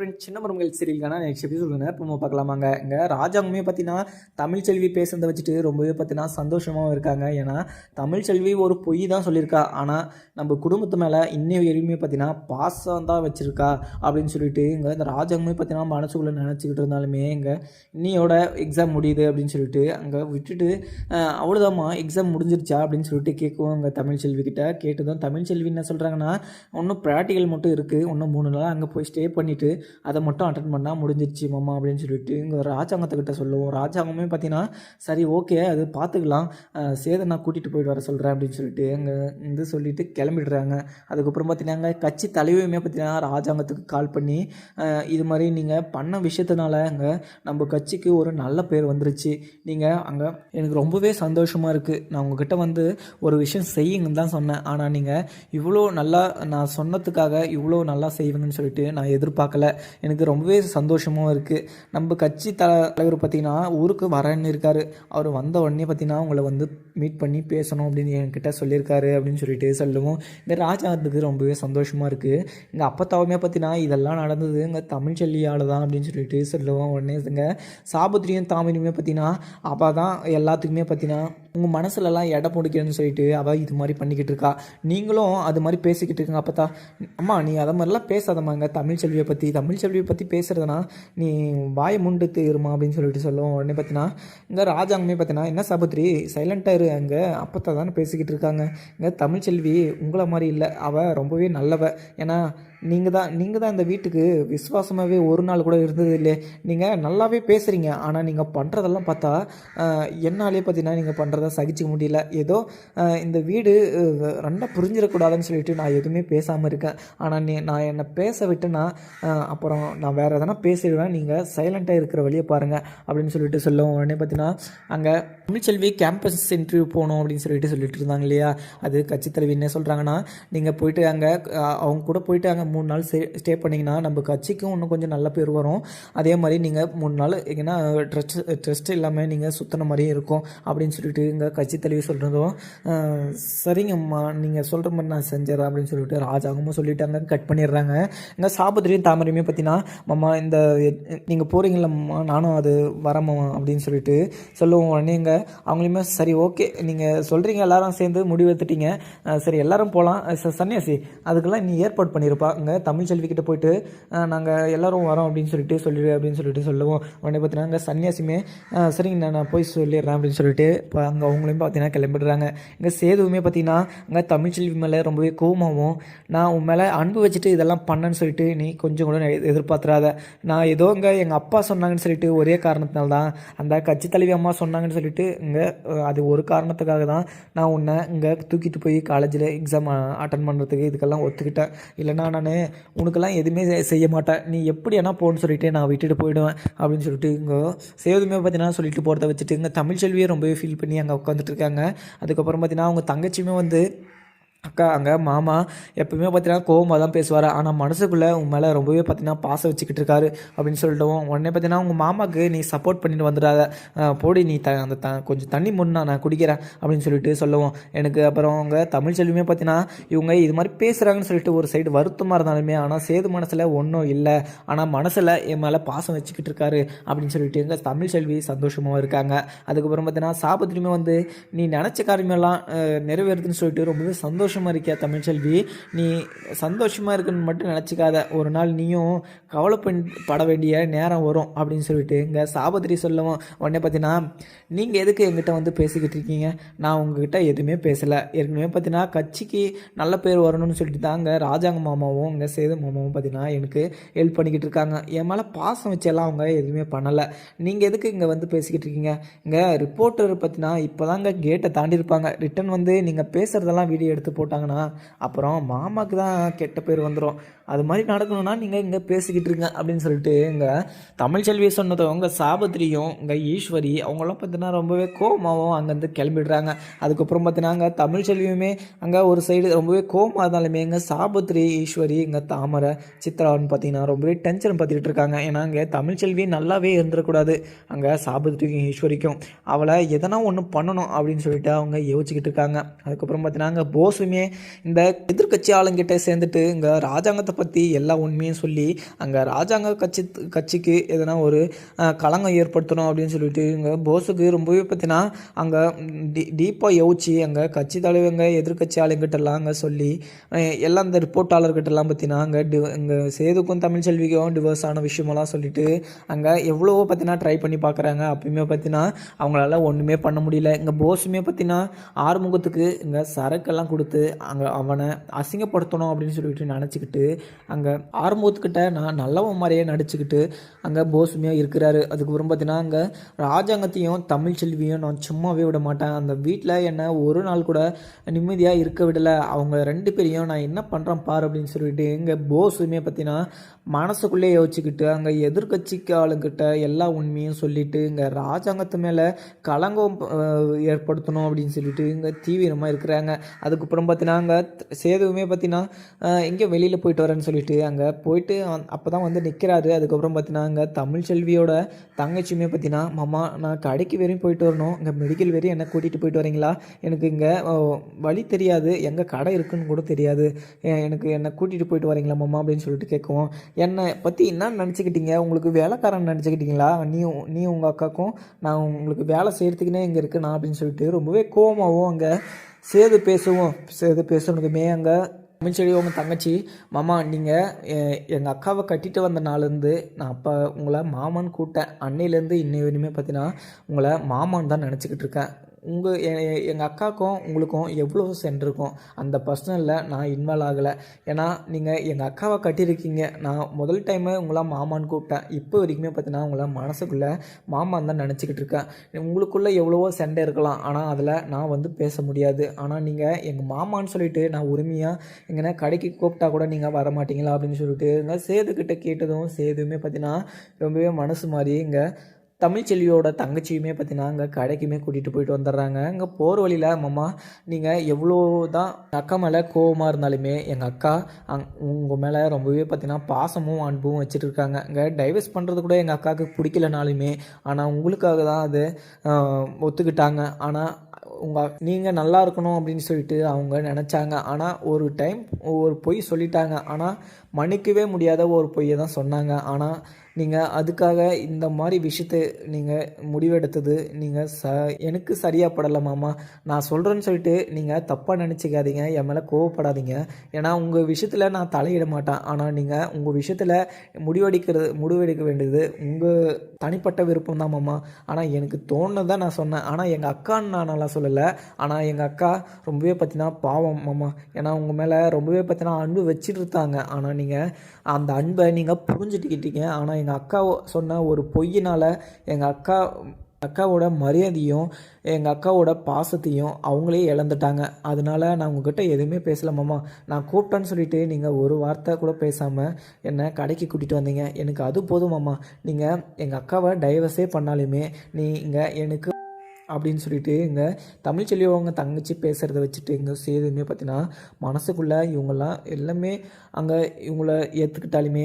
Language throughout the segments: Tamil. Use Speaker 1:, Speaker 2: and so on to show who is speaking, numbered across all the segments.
Speaker 1: ஃப்ரெண்ட்ஸ் சின்ன மருமகள் சீரியலுக்கான நெக்ஸ்ட் எபிசோட் இப்போ பார்க்கலாமாங்க. இங்கே ராஜாங்கமே பார்த்தீங்கன்னா தமிழ் செல்வி பேசுறதை வச்சுட்டு ரொம்பவே பார்த்தீங்கன்னா சந்தோஷமாகவும் இருக்காங்க. ஏன்னா தமிழ் செல்வி ஒரு பொய் தான் சொல்லியிருக்கா. ஆனால் நம்ம குடும்பத்து மேலே இன்னை வரையுமே பார்த்தீங்கன்னா பாசம் தான் வச்சுருக்கா அப்படின்னு சொல்லிட்டு இங்கே இந்த ராஜாங்கமே பார்த்தீங்கன்னா மனசுக்குள்ளே நினச்சிக்கிட்டு இருந்தாலுமே இங்கே இன்னையோட எக்ஸாம் முடியுது அப்படின்னு சொல்லிட்டு அங்கே விட்டுட்டு அவ்வளோதாம்மா எக்ஸாம் முடிஞ்சிருச்சா அப்படின்னு சொல்லிட்டு கேட்குவோம் அங்கே தமிழ் செல்வி கிட்ட கேட்டதும் தமிழ் செல்வி என்ன சொல்கிறாங்கன்னா இன்னும் ப்ராக்டிக்கல் மட்டும் இருக்குது இன்னும் மூணு நாள் அங்கே போய் ஸ்டே பண்ணிவிட்டு அதை மட்டும் அட்டன் பண்ணால் முடிஞ்சிருச்சு மாமா அப்படின்னு சொல்லிட்டு இங்கே ராஜாங்கத்துக்கிட்ட சொல்லுவோம். ராஜாங்கமே பார்த்தீங்கன்னா சரி ஓகே அது பார்த்துக்கலாம் அஹ் சேதை நான் கூட்டிகிட்டு போயிட்டு வர சொல்கிறேன் அப்படின்னு சொல்லிட்டு அங்கே இது சொல்லிட்டு கிளம்பிடுறாங்க. அதுக்கப்புறம் பார்த்தீங்கன்னா கட்சி தலைவருமே பார்த்தீங்கன்னா ராஜாங்கத்துக்கு கால் பண்ணி இது மாதிரி நீங்கள் பண்ண விஷயத்தினால அங்கே நம்ம கட்சிக்கு ஒரு நல்ல பேர் வந்துருச்சு. நீங்கள் அங்கே எனக்கு ரொம்பவே சந்தோஷமாக இருக்குது நான் உங்ககிட்ட வந்து ஒரு விஷயம் செய்யுங்கன்னு தான் சொன்னேன். ஆனால் நீங்கள் இவ்வளோ நல்லா நான் சொன்னதுக்காக இவ்வளோ நல்லா செய்வீங்கன்னு சொல்லிட்டு நான் எதிர்பார்க்கல. எனக்கு ரொம்பவே சந்தோஷமாகவும் இருக்குது நம்ம கட்சி த தலைவர் பார்த்திங்கன்னா ஊருக்கு வரேன்னு இருக்கார். அவர் வந்த உடனே பார்த்தீங்கன்னா உங்களை வந்து மீட் பண்ணி பேசணும் அப்படின்னு என்கிட்ட சொல்லியிருக்காரு அப்படின்னு சொல்லிட்டு சொல்லுவோம். இந்த ராஜாத்துக்கு ரொம்பவே சந்தோஷமாக இருக்குது எங்கள் அப்பத்தாவுமே பார்த்தீங்கன்னா இதெல்லாம் நடந்தது. எங்கள் தமிழ் செல்லியால் தான் அப்படின்னு சொல்லிட்டு சொல்லுவோம் உடனே. இங்க சாபுத்திரியும் தாமினியுமே பார்த்தீங்கன்னா அவள் தான் எல்லாத்துக்குமே பார்த்தீங்கன்னா உங்கள் மனசுலலாம் எடை பிடிக்கணும்னு சொல்லிட்டு அவள் இது மாதிரி பண்ணிக்கிட்டு இருக்கா. நீங்களும் அது மாதிரி பேசிக்கிட்டு இருக்கீங்க அப்போ தான் அம்மா நீ அதை மாதிரிலாம் பேசாதம்மாங்க தமிழ் செல்வியை பற்றி தமிழ் செல்வியை பற்றி பேசுகிறதுனா நீ வாய முண்டு தேருமா அப்படின்னு சொல்லிட்டு சொல்லுவோம் உடனே பார்த்தீங்கன்னா இங்கே ராஜாங்கமே பார்த்தீங்கன்னா என்ன சாபுத்ரி சைலண்ட்டாக இரு அங்கே. அப்பத்தா தானே பேசிக்கிட்டு இருக்காங்க. இங்கே தமிழ் செல்வி உங்களை மாதிரி இல்லை. அவள் ரொம்பவே நல்லவ. ஏன்னா நீங்கள் தான் நீங்கள் தான் இந்த வீட்டுக்கு விசுவாசமாகவே ஒரு நாள் கூட இருந்தது இல்லை நீங்கள் நல்லாவே பேசுகிறீங்க ஆனால் நீங்கள் பண்ணுறதெல்லாம் பார்த்தா என்னாலே பார்த்தீங்கன்னா நீங்கள் பண்ணுறத சகிச்சிக்க முடியல. ஏதோ இந்த வீடு ரெண்டாக புரிஞ்சிடக்கூடாதுன்னு சொல்லிட்டு நான் எதுவுமே பேசாமல் இருக்கேன். ஆனால் நீ நான் என்னை பேச விட்டுனா அப்புறம் நான் வேறு எதனா பேசிடுவேன். நீங்கள் சைலண்ட்டாக இருக்கிற வழியை பாருங்கள் அப்படின்னு சொல்லிட்டு சொல்லுவோம் உடனே பார்த்தீங்கன்னா அங்கே தமிழ்ச்செல்வி கேம்பஸ் இன்டர்வியூ போகணும் அப்படின்னு சொல்லிட்டு சொல்லிட்டு இருந்தாங்க இல்லையா? அது கட்சித்தலைவி என்ன சொல்கிறாங்கன்னா நீங்கள் போயிட்டு அங்கே அவங்க கூட போயிட்டு அங்கே மூணு நாள் ஸ்டே ஸ்டே பண்ணிங்கன்னா நம்ம கட்சிக்கும் இன்னும் கொஞ்சம் நல்ல பேர் வரும். அதே மாதிரி நீங்கள் மூணு நாள் ஏன்னா ட்ரெஸ்ட் ட்ரெஸ்ட் இல்லாமல் நீங்கள் சுற்றின மாதிரியே இருக்கும் அப்படின்னு சொல்லிட்டு இங்கே கட்சி தலைவி சொல்கிறதும் சரிங்கம்மா நீங்கள் சொல்கிற மாதிரி நான் செஞ்சிடறேன் அப்படின்னு சொல்லிட்டு ராஜாகமும் சொல்லிட்டாங்க கட் பண்ணிடுறாங்க. இங்கே சாபத்திரியும் தாமரையுமே பார்த்தீங்கன்னா மாமா இந்த நீங்கள் போகிறீங்களம்மா நானும் அது வரமா அப்படின்னு சொல்லிட்டு சொல்லுவோம் உடனே இங்கே அவங்களையுமே சரி ஓகே நீங்கள் சொல்கிறீங்க எல்லாரும் சேர்ந்து முடிவு எடுத்துட்டீங்க சரி எல்லாரும் போகலாம் சன்னியாசி அதுக்கெல்லாம் நீ ஏற்பாடு பண்ணியிருப்பா அங்கே தமிழ் செல்விக்கிட்ட போயிட்டு நாங்கள் எல்லோரும் வரோம் அப்படின்னு சொல்லிட்டு சொல்லிடு அப்படின்னு சொல்லிட்டு சொல்லுவோம். உடனே பார்த்தீங்கன்னா அங்கே சன்னியாசியுமே சரிங்கண்ணா சரிங்க நான் போய் சொல்லிடுறேன் அப்படின்னு சொல்லிட்டு இப்போ அங்கே அவங்களையும் பார்த்தீங்கன்னா கிளம்பிடுறாங்க. இங்கே சேதுவுமே பார்த்தீங்கன்னா அங்கே தமிழ் செல்வி மேலே ரொம்பவே கோவமாகவும் நான் உன் மேலே அன்பு வச்சுட்டு இதெல்லாம் பண்ணேன்னு சொல்லிட்டு நீ கொஞ்சம் கூட எ- எதிர்பார்த்துறாத நான் ஏதோ இங்கே எங்கள் அப்பா சொன்னாங்கன்னு சொல்லிட்டு ஒரே காரணத்தினால தான் அந்த கட்சி தலைவி அம்மா சொன்னாங்கன்னு சொல்லிட்டு இங்கே அது ஒரு காரணத்துக்காக தான் நான் உன்னை இங்கே தூக்கிட்டு போய் காலேஜில் எக்ஸாம் அட்டன் பண்ணுறதுக்கு இதுக்கெல்லாம் ஒத்துக்கிட்டேன். இல்லைன்னா நான் உனக்கெல்லாம் எதுவுமே செய்ய மாட்டேன் நீ எப்படி என்ன போன்னு சொல்லிட்டு நான் விட்டுட்டு போயிடுவேன் அப்படின்னு சொல்லிட்டு இங்கே சேதுமே பார்த்தீங்கன்னா சொல்லிட்டு போகிறத வச்சுட்டு இங்கே தமிழ் செல்வியை ரொம்பவே ஃபீல் பண்ணி அங்கே உட்காந்துட்டு இருக்காங்க. அதுக்கப்புறம் பார்த்தீங்கன்னா அவங்க தங்கச்சியுமே வந்து அக்கா அங்கே மாமா எப்பவுமே பார்த்தீங்கன்னா கோவமாக தான் பேசுவார். ஆனால் மனசுக்குள்ளே உன் மேலே ரொம்பவே பார்த்தீங்கன்னா பாசம் வச்சுக்கிட்டு இருக்காரு அப்படின்னு சொல்லிட்டோம் உடனே பார்த்தீங்கன்னா உங்கள் மாமாவுக்கு நீ சப்போர்ட் பண்ணிட்டு வந்துடாத. போடி நீ த அந்த த கொஞ்சம் தண்ணி முன்னா நான் குடிக்கிறேன் அப்படின்னு சொல்லிட்டு சொல்லுவோம். எனக்கு அப்புறம் அவங்க தமிழ் செல்வியுமே பார்த்தீங்கன்னா இவங்க இது மாதிரி பேசுகிறாங்கன்னு சொல்லிட்டு ஒரு சைடு வருத்தமாக இருந்தாலுமே ஆனால் சேது மனசில் ஒன்றும் இல்லை. ஆனால் மனசில் என் மேலே பாசம் வச்சுக்கிட்டு இருக்காரு அப்படின்னு சொல்லிட்டு எங்கள் தமிழ் செல்வி சந்தோஷமாக இருக்காங்க. அதுக்கப்புறம் பார்த்தீங்கன்னா சாபத்திரியுமே வந்து நீ நினச்ச காரியமெல்லாம் நிறைவேறுதுன்னு சொல்லிட்டு ரொம்பவே சந்தோஷம் சந்தோஷமாக இருக்கியா தமிழ்ச்செல்வி நீ சந்தோஷமாக இருக்குன்னு மட்டும் நினச்சிக்காத. ஒரு நாள் நீயும் கவலைப்பட வேண்டிய நேரம் வரும் அப்படின்னு சொல்லிட்டு இங்கே சாபத்திரி சொல்லவும் உடனே பார்த்தீங்கன்னா நீங்கள் எதுக்கு எங்கிட்ட வந்து பேசிக்கிட்டு இருக்கீங்க? நான் உங்ககிட்ட எதுவுமே பேசலை. ஏற்கனவே பார்த்தீங்கன்னா கட்சிக்கு நல்ல பேர் வரணும்னு சொல்லிட்டு தான் இங்கே ராஜாங்க மாமாவும் இங்கே சேது மாமாவும் பார்த்தீங்கன்னா எனக்கு ஹெல்ப் பண்ணிக்கிட்டு இருக்காங்க. என் மேலே பாசம் வச்செல்லாம் அவங்க எதுவுமே பண்ணலை. நீங்கள் எதுக்கு இங்கே வந்து பேசிக்கிட்டு இருக்கீங்க? இங்கே ரிப்போர்ட்டர் பார்த்தீங்கன்னா இப்போ தாங்க கேட்டை தாண்டி இருப்பாங்க ரிட்டன் வந்து நீங்கள் பேசுகிறதெல்லாம் வீடியோ எடுத்து போட்டாங்கன்னா அப்புறம் மாமாக்கு தான் கெட்ட பேர் வந்துடும் அது மாதிரி நடக்கணும்னா நீங்கள் இங்கே பேசிக்கிட்டு இருங்க அப்படின்னு சொல்லிட்டு இங்கே தமிழ் செல்வி சொன்னதவங்க சாபத்திரியும் இங்கே ஈஸ்வரி அவங்களாம் பார்த்தீங்கன்னா ரொம்பவே கோபமாகவும் அங்கேருந்து கிளம்பிடுறாங்க. அதுக்கப்புறம் பார்த்தீங்கன்னா அங்கே தமிழ் செல்வியுமே அங்கே ஒரு சைடு ரொம்பவே கோபமாக இருந்தாலுமே இங்கே சாபத்திரி ஈஸ்வரி இங்கே தாமரை சித்ரான்னு பார்த்தீங்கன்னா ரொம்பவே டென்ஷன் பார்த்துக்கிட்டு இருக்காங்க. ஏன்னா அங்கே தமிழ் செல்வி நல்லாவே இருந்துடக்கூடாது. அங்கே சாபத்திரிக்கும் ஈஸ்வரிக்கும் அவளை எதனா ஒன்று பண்ணணும் அப்படின்னு சொல்லிட்டு அவங்க யோசிச்சுக்கிட்டு இருக்காங்க. அதுக்கப்புறம் பார்த்தீங்கன்னா அங்கே போஸுமே இந்த எதிர்க்கட்சி ஆளுங்கிட்ட சேர்ந்துட்டு இங்கே ராஜாங்கத்தை பற்றி எல்லா உண்மையும் சொல்லி அங்கே ராஜாங்க கட்சி கட்சிக்கு எதனா ஒரு களங்கம் ஏற்படுத்தணும் அப்படின்னு சொல்லிட்டு இங்கே போஸுக்கு ரொம்பவே பார்த்தீங்கன்னா அங்கே டீ டீப்பாக யோசிச்சு அங்கே கட்சி தலைவங்க எதிர்கட்சி ஆளுங்கிட்டலாம் அங்கே சொல்லி எல்லாம் இந்த ரிப்போர்ட்டாளர்கிட்டலாம் பார்த்தீங்கன்னா அங்கே டி இங்கே சேதுக்கும் தமிழ்ச்செல்விக்கும் டிவோர்ஸ் ஆன விஷயமெல்லாம் சொல்லிட்டு அங்கே எவ்வளவோ பார்த்தீங்கன்னா ட்ரை பண்ணி பார்க்குறாங்க அப்பயுமே பார்த்தீங்கன்னா அவங்களால ஒன்றுமே பண்ண முடியல. இங்கே போஸுமே பார்த்தீங்கன்னா ஆறுமுகத்துக்கு இங்கே சரக்கெல்லாம் கொடுத்து அங்கே அவனை அசிங்கப்படுத்தணும் அப்படின்னு சொல்லிட்டு நினச்சிக்கிட்டு அங்கே ஆறுமுகத்துக்கிட்ட நான் நல்லவன் மாதிரியே நடிச்சுக்கிட்டு அங்கே போஸுமே இருக்கிறாரு. அதுக்கப்புறம் பார்த்தீங்கன்னா அங்கே ராஜாங்கத்தையும் தமிழ் செல்வியும் நான் சும்மாவே விட மாட்டேன். அந்த வீட்டில் என்னை ஒரு நாள் கூட நிம்மதியாக இருக்க விடலை. அவங்க ரெண்டு பேரையும் நான் என்ன பண்ணுறேன் பாரு அப்படின்னு சொல்லிட்டு இங்கே போஸுமே பார்த்தீங்கன்னா மனசுக்குள்ளே யோசிச்சுக்கிட்டு அங்கே எதிர்கட்சிக்கு ஆளுங்கிட்ட எல்லா உண்மையும் சொல்லிட்டு இங்கே ராஜாங்கத்து மேலே களங்கம் ஏற்படுத்தணும் அப்படின்னு சொல்லிட்டு இங்கே தீவிரமாக இருக்கிறாங்க. அதுக்கப்புறம் பார்த்தீங்கன்னா அங்கே சேதுவுமே பார்த்தீங்கன்னா இங்கே வெளியில் போயிட்டு வரேன்னு சொல்லிட்டு அங்கே போயிட்டு அப்போ தான் வந்து நிற்கிறாரு அதுக்கப்புறம் பார்த்தீங்கன்னா அங்கே தமிழ் செல்வியோட தங்கச்சியுமே பார்த்தீங்கன்னா மாமா நான் கடைக்கு வரையும் போயிட்டு வரணும். இங்கே மெடிக்கல் வரையும் என்ன கூட்டிகிட்டு போயிட்டு வரீங்களா? எனக்கு இங்கே வழி தெரியாது. எங்கே கடை இருக்குன்னு கூட தெரியாது. எனக்கு என்னை கூட்டிகிட்டு போயிட்டு வரீங்களா மாமா? அப்படின்னு சொல்லிட்டு கேட்குவோம் என்னை பற்றி என்ன நினச்சிக்கிட்டீங்க? உங்களுக்கு வேலைக்காரன் நினச்சிக்கிட்டீங்களா? நீ நீ உங்கள் அக்காக்கும் நான் உங்களுக்கு வேலை செய்கிறதுக்குனே இங்கே இருக்குண்ணா நான் அப்படின்னு சொல்லிட்டு ரொம்பவே கோவமாகவும் அங்கே சேது பேசுவோம் சேது பேசுனதுமே அங்கே தமிழ்ச்செடி உங்கள் தங்கச்சி மாமா நீங்கள் எங்கள் அக்காவை கட்டிட்டு வந்த நாள்லேருந்து நான் அப்போ உங்களை மாமான்னு கூப்பிட்டேன் அன்னையிலேருந்து இன்னை வரையுமே பார்த்தீங்கன்னா உங்களை மாமான்னு தான் நினச்சிக்கிட்டு இருக்கேன். உங்கள் எங்கள் அக்காவுக்கும் உங்களுக்கும் எவ்வளோ சென்றிருக்கும் அந்த பர்சனலில் நான் இன்வால்வ் ஆகலை. ஏன்னா நீங்கள் எங்கள் அக்காவை கட்டியிருக்கீங்க. நான் முதல் டைமு உங்களை மாமான்னு கூப்பிட்டேன். இப்போ வரைக்குமே பார்த்தீங்கன்னா உங்களை மனசுக்குள்ளே மாமான் தான் நினச்சிக்கிட்டு இருக்கேன். உங்களுக்குள்ளே எவ்வளவோ சண்டை இருக்கலாம். ஆனால் அதில் நான் வந்து பேச முடியாது. ஆனால் நீங்கள் எங்கள் மாமான்னு சொல்லிட்டு நான் உரிமையாக எங்கன்னா கடைக்கு கூப்பிட்டா கூட நீங்கள் வர மாட்டீங்களா அப்படின்னு சொல்லிட்டு இருந்தால் சேதுக்கிட்ட கேட்டதும் சேதுமே பார்த்தீங்கன்னா ரொம்பவே மனசு மாதிரி இங்கே தமிழ்ச்செல்வியோட தங்கச்சியுமே பார்த்தீங்கன்னா அங்கே கடைக்குமே கூட்டிகிட்டு போயிட்டு வந்துடுறாங்க. அங்கே போகிற வழியில் மாமா நீங்கள் எவ்வளோ தான் அக்கா மேலே கோவமாக இருந்தாலுமே எங்கள் அக்கா அங் உங்கள் மேலே ரொம்பவே பார்த்தீங்கன்னா பாசமும் அன்பும் வச்சுட்டு இருக்காங்க இங்கே டைவர்ஸ் பண்ணுறது கூட எங்கள் அக்காவுக்கு பிடிக்கலனாலுமே ஆனால் உங்களுக்காக தான் அது ஒத்துக்கிட்டாங்க. ஆனால் உங்கள் நீங்கள் நல்லா இருக்கணும் அப்படின்னு சொல்லிட்டு அவங்க நினச்சாங்க. ஆனால் ஒரு டைம் ஒரு பொய் சொல்லிட்டாங்க. ஆனால் மன்னிக்கவே முடியாத ஒரு பொய்யை தான் சொன்னாங்க. ஆனால் நீங்கள் அதுக்காக இந்த மாதிரி விஷயத்தை நீங்கள் முடிவெடுத்தது நீங்கள் ச எனக்கு சரியாக படலை மாமா. நான் சொல்கிறேன்னு சொல்லிட்டு நீங்கள் தப்பாக நினச்சிக்காதீங்க என் மேலே கோவப்படாதீங்க. ஏன்னா உங்கள் விஷயத்தில் நான் தலையிட மாட்டேன். ஆனால் நீங்கள் உங்கள் விஷயத்தில் முடிவெடுக்கிறது முடிவெடுக்க வேண்டியது உங்கள் தனிப்பட்ட விருப்பம் தான் மாமா. ஆனால் எனக்கு தோணுனதை நான் சொன்னேன். ஆனால் எங்கள் அக்கான்னு நான் நல்லா சொல்லலை. ஆனால் எங்கள் அக்கா ரொம்பவே பார்த்தீங்கன்னா பாவம் மாமா. ஏன்னா உங்கள் மேலே ரொம்பவே பார்த்தீங்கன்னா அன்பு வச்சுட்டு இருந்தாங்க ஆனால் நீங்கள் அந்த அன்பை நீங்கள் புரிஞ்சுட்டுக்கிட்டீங்க ஆனால் எங்கள் அக்கா சொன்ன ஒரு பொய்யினால் எங்கள் அக்கா அக்காவோட மரியாதையும் எங்கள் அக்காவோட பாசத்தையும் அவங்களே இழந்துட்டாங்க. அதனால நான் உங்ககிட்ட எதுவுமே பேசல மாமா. நான் கூப்பிட்டேன்னு சொல்லிட்டு நீங்கள் ஒரு வார்த்தை கூட பேசாமல் என்னை கடைக்கு கூட்டிகிட்டு வந்தீங்க. எனக்கு அது போதும் மாமா. நீங்கள் எங்கள் அக்காவை டைவர்ஸே பண்ணாலுமே நீங்கள் எனக்கு அப்படின்னு சொல்லிட்டு இங்கே தமிழ்ச்செல்வி அவங்க தங்கச்சி பேசுகிறத வச்சுட்டு இங்கே செய்யுதுமே பார்த்தீங்கன்னா மனசுக்குள்ளே இவங்கெல்லாம் எல்லாமே அங்கே இவங்கள ஏற்றுக்கிட்டாலுமே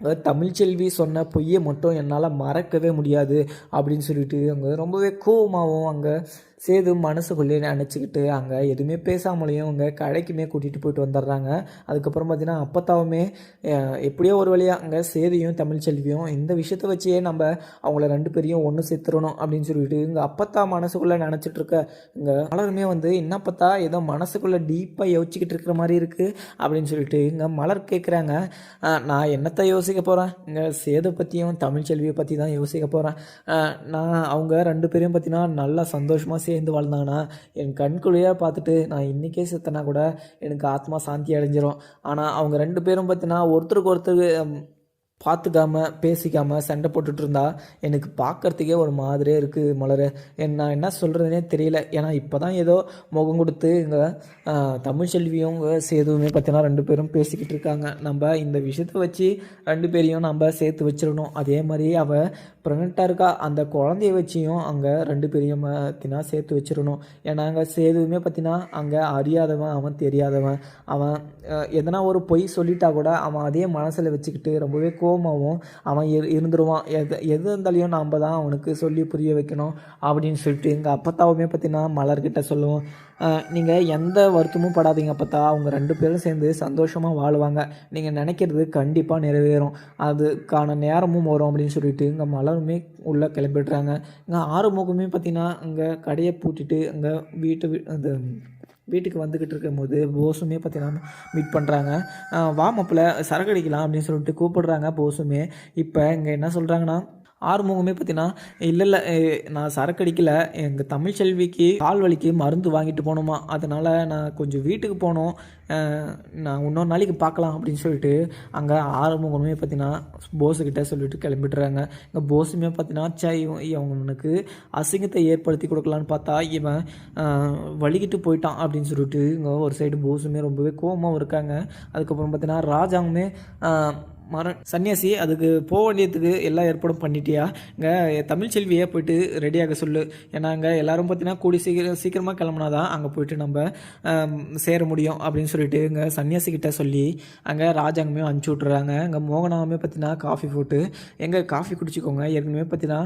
Speaker 1: தமிழ்ச்செல்வி சொன்ன பொய்யை மட்டும் என்னால் மறக்கவே முடியாது அப்படின்னு சொல்லிட்டு அங்கே ரொம்பவே கோவமாகவும் அங்கே சேது மனசுக்குள்ளேயே நினச்சிக்கிட்டு அங்கே எதுவுமே பேசாமலேயும் அவங்க கடைக்குமே கூட்டிகிட்டு போயிட்டு வந்துடுறாங்க. அதுக்கப்புறம் பார்த்தீங்கன்னா அப்பத்தாவுமே எப்படியோ ஒரு வழியாக அங்கே சேதையும் தமிழ்ச்செல்வியும் இந்த விஷயத்த வச்சே நம்ம அவங்கள ரெண்டு பேரையும் ஒன்று சேர்த்துடணும் அப்படின்னு சொல்லிட்டு இங்கே அப்பத்தா மனசுக்குள்ளே நினச்சிட்டு இருக்க இங்கே மலருமே வந்து என்ன பார்த்தா ஏதோ மனசுக்குள்ளே டீப்பாக யோசிச்சுக்கிட்டு இருக்கிற மாதிரி இருக்குது அப்படின்னு சொல்லிட்டு இங்கே மலர் கேட்குறாங்க நான் என்னத்தை யோசிக்க போகிறேன் இங்கே சேதை பற்றியும் தமிழ்ச்செல்வியை பற்றி தான் யோசிக்க போகிறேன் நான் அவங்க ரெண்டு பேரையும் பார்த்தீங்கன்னா நல்லா சந்தோஷமாக சேர்ந்து வாழ்ந்தாங்கன்னா என் கண்குழியாக பார்த்துட்டு நான் இன்றைக்கே செத்தனா கூட எனக்கு ஆத்மா சாந்தி அடைஞ்சிரும். ஆனால் அவங்க ரெண்டு பேரும் பார்த்தீங்கன்னா ஒருத்தருக்கு ஒருத்தர் பார்த்துக்காம பேசிக்காமல் சண்டை போட்டுட்டு இருந்தா எனக்கு பார்க்கறதுக்கே ஒரு மாதிரியே இருக்குது மலர். நான் என்ன சொல்கிறதுனே தெரியல. ஏன்னா இப்போ தான் ஏதோ முகம் கொடுத்து இங்கே தமிழ் செல்வியும் சேதுவுமே பார்த்தீங்கன்னா ரெண்டு பேரும் பேசிக்கிட்டு இருக்காங்க. நம்ம இந்த விஷயத்தை வச்சு ரெண்டு பேரையும் நம்ம சேர்த்து வச்சிடணும். அதே மாதிரி அவள் ப்ரெக்னெண்ட்டாக இருக்கா அந்த குழந்தைய வச்சியும் அங்கே ரெண்டு பேரையும் பார்த்தீங்கன்னா சேர்த்து வச்சிடணும். ஏன்னா அங்கே சேதுவுமே பார்த்தீங்கன்னா அங்கே அறியாதவன் அவன் தெரியாதவன். அவன் எதனா ஒரு பொய் சொல்லிட்டா கூட அவன் அதே மனசில் வச்சுக்கிட்டு ரொம்பவே கோவமாகவும் அவன் இரு இருந்துருவான். எது எது இருந்தாலையும் நாம் தான் அவனுக்கு சொல்லி புரிய வைக்கணும் அப்படின்னு சொல்லிட்டு எங்கள் அப்பத்தாவுமே பார்த்தீங்கன்னா மலர்கிட்ட சொல்லுவோம். நீங்கள் எந்த வருத்தமும் படாதீங்க அப்பத்தா. அவங்க ரெண்டு பேரும் சேர்ந்து சந்தோஷமாக வாழுவாங்க. நீங்கள் நினைக்கிறது கண்டிப்பாக நிறைவேறும். அதுக்கான நேரமும் வரும் அப்படின்னு சொல்லிட்டு இங்கே மலருமே உள்ளே கிளம்பிடுறாங்க. இங்கே ஆறுமுகமே பார்த்தீங்கன்னா இங்கே கடையை பூட்டிட்டு அங்கே வீட்டு வீ- அது வீட்டுக்கு வந்துக்கிட்டு இருக்கும்போது போஸுமே பார்த்தீங்கன்னா மீட் பண்ணுறாங்க வா சரக்கு அடிக்கலாம் அப்படின்னு சொல்லிட்டு கூப்பிடுறாங்க போஸுமே. இப்போ இங்கே என்ன சொல்கிறாங்கன்னா ஆறுமுகமே பார்த்தீங்கன்னா இல்லை இல்லை நான் சரக்கு அடிக்கல எங்கள் தமிழ் செல்விக்கு கால் வலிக்கு மருந்து வாங்கிட்டு போகணுமா. அதனால் நான் கொஞ்சம் வீட்டுக்கு போகணும். நான் இன்னொரு நாளைக்கு பார்க்கலாம் அப்படின்னு சொல்லிட்டு அங்கே ஆறுமுகமே பார்த்தீங்கன்னா போஸுக்கிட்ட சொல்லிட்டு கிளம்பிடுறாங்க. இங்கே போஸுமே பார்த்தீங்கன்னா சே இவன் இவனுக்கு அசிங்கத்தை ஏற்படுத்தி கொடுக்கலான்னு பார்த்தா இவன் வலிக்கிட்டு போயிட்டான் அப்படின்னு சொல்லிட்டு இங்கே ஒரு சைடு போஸுமே ரொம்பவே கோவமாகவும் இருக்காங்க. அதுக்கப்புறம் பார்த்தீங்கன்னா ராஜாவுமே மர சன்னியாசி அதுக்கு போக வேண்டியதுக்கு எல்லா ஏற்பாடும் பண்ணிட்டியா? இங்கே தமிழ் செல்வியை போயிட்டு ரெடியாக சொல்லு. ஏன்னா அங்கே எல்லாரும் பார்த்தீங்கன்னா கூடி சீக்கிரம் சீக்கிரமாக கிளம்புனா தான் அங்கே போயிட்டு நம்ம சேர முடியும் அப்படின்னு சொல்லி சொல்லிட்டு இங்கே சன்னியாசிக்கிட்ட சொல்லி அங்கே ராஜாங்கமே அனுப்பிச்சி விட்றாங்க இங்கே மோகனாவுமே பார்த்தீங்கன்னா காஃபி போட்டு எங்கே காஃபி குடிச்சிக்கோங்க. ஏற்கனவே பார்த்தீங்கன்னா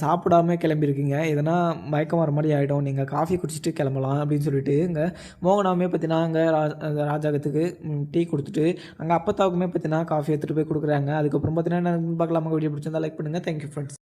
Speaker 1: சாப்பிடாம கிளம்பியிருக்கீங்க எதனா மயக்கம் வர மாதிரி ஆகிடும் நீங்கள் காஃபி குடிச்சிட்டு கிளம்பலாம் அப்படின்னு சொல்லிட்டு இங்கே மோகனாவுமே பார்த்தீங்கன்னா அங்கே ராஜாகத்துக்கு டீ கொடுத்துட்டு அங்கே அப்பத்தாவுக்குமே பார்த்தீங்கன்னா காஃபி எடுத்துகிட்டு போய் கொடுக்குறாங்க. அதுக்கப்புறம் பார்த்தீங்கன்னா நான் பார்க்கலாமா வீடியோ பிடிச்சிருந்தா லைக் பண்ணுங்கள் தேங்க்யூ ஃப்ரெண்ட்ஸ்